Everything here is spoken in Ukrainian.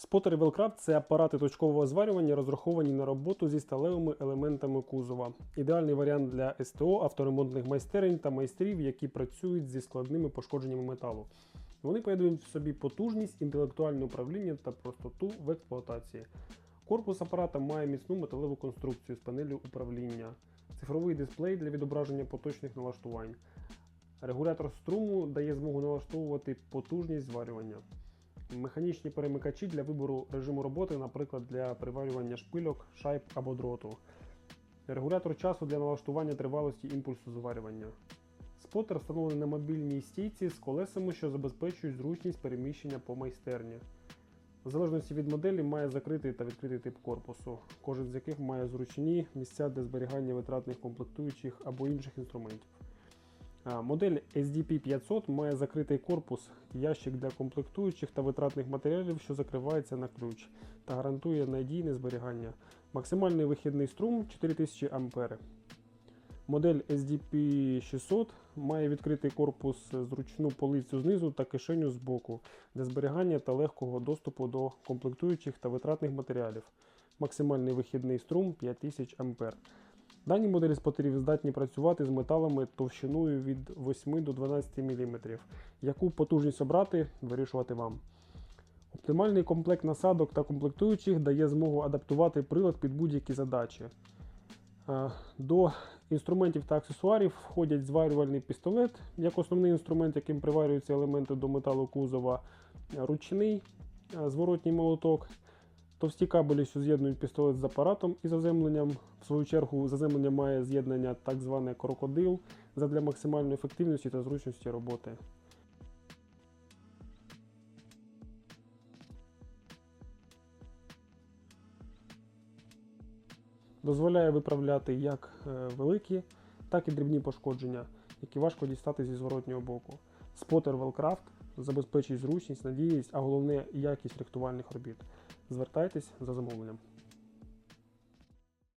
Спотер Велкрафт це апарати точкового зварювання, розраховані на роботу зі сталевими елементами кузова. Ідеальний варіант для СТО, авторемонтних майстерень та майстрів, які працюють зі складними пошкодженнями металу. Вони поєднують в собі потужність, інтелектуальне управління та простоту в експлуатації. Корпус апарата має міцну металеву конструкцію з панелью управління, цифровий дисплей для відображення поточних налаштувань. Регулятор струму дає змогу налаштовувати потужність зварювання. Механічні перемикачі для вибору режиму роботи, наприклад, для приварювання шпильок, шайб або дроту. Регулятор часу для налаштування тривалості імпульсу зварювання. Спотер встановлений на мобільній стійці з колесами, що забезпечують зручність переміщення по майстерні. В залежності від моделі має закритий та відкритий тип корпусу, кожен з яких має зручні місця для зберігання витратних комплектуючих або інших інструментів. Модель SDP 500 має закритий корпус, ящик для комплектуючих та витратних матеріалів, що закривається на ключ та гарантує надійне зберігання. Максимальний вихідний струм 4000 А. Модель SDP 600 має відкритий корпус, зручну полицю знизу та кишеню збоку для зберігання та легкого доступу до комплектуючих та витратних матеріалів. Максимальний вихідний струм 5000 А. Дані моделі спотерів здатні працювати з металами товщиною від 8 до 12 мм. Яку потужність обрати, вирішувати вам. Оптимальний комплект насадок та комплектуючих дає змогу адаптувати прилад під будь-які задачі. Е, До інструментів та аксесуарів входять зварювальний пістолет, як основний інструмент, яким приварюються елементи до металу кузова, ручний е, зворотній молоток, товсті кабелі, що з'єднують пістолет з апаратом і заземленням. В свою чергу, заземлення має з'єднання так зване крокодил задля максимальної ефективності та зручності роботи. Дозволяє виправляти як е, великі, так і дрібні пошкодження, які важко дістати зі зворотнього боку. Спотер Велкрафт забезпечує зручність, надійність, а головне якість рихтувальних робіт. Звертайтесь за замовленням.